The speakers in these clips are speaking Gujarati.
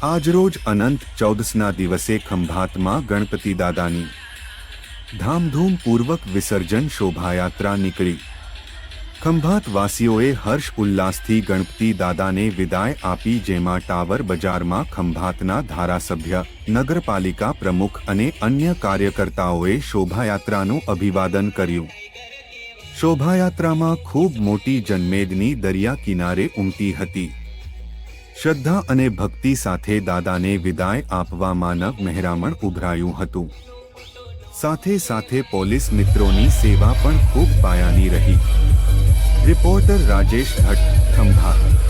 આજરોજ અનંત ચૌદસના દિવસે ખંભાતમાં ગણપતિ દાદાની ધામધૂમપૂર્વક વિસર્જન શોભાયાત્રા નીકળી. ખંભાત વાસીઓએ હર્ષ ઉલ્લાસથી ગણપતિ દાદાને વિદાય આપી જેમાં ટાવર બજારમાં ખંભાતના ધારાસભ્ય, નગરપાલિકા પ્રમુખ અને અન્ય કાર્યકર્તાઓએ શોભાયાત્રાનું અભિવાદન કર્યું. શોભાયાત્રામાં ખૂબ મોટી જનમેદની દરિયા કિનારે ઉમટી હતી. શ્રદ્ધા અને ભક્તિ સાથે દાદાને વિદાય આપવા માનવ મહેરામણ ઉભરાયું હતું. સાથે સાથે પોલીસ મિત્રોની સેવા પણ ખૂબ પાયાની રહી. Reporter Rajesh Bhatt, Khambhat.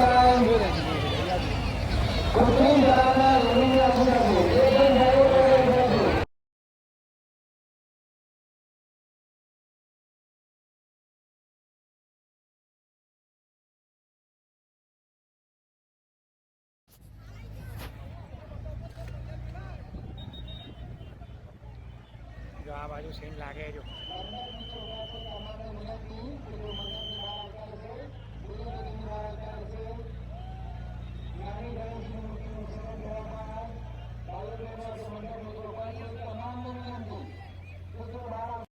જો આ બાજુ સીન લાગે જો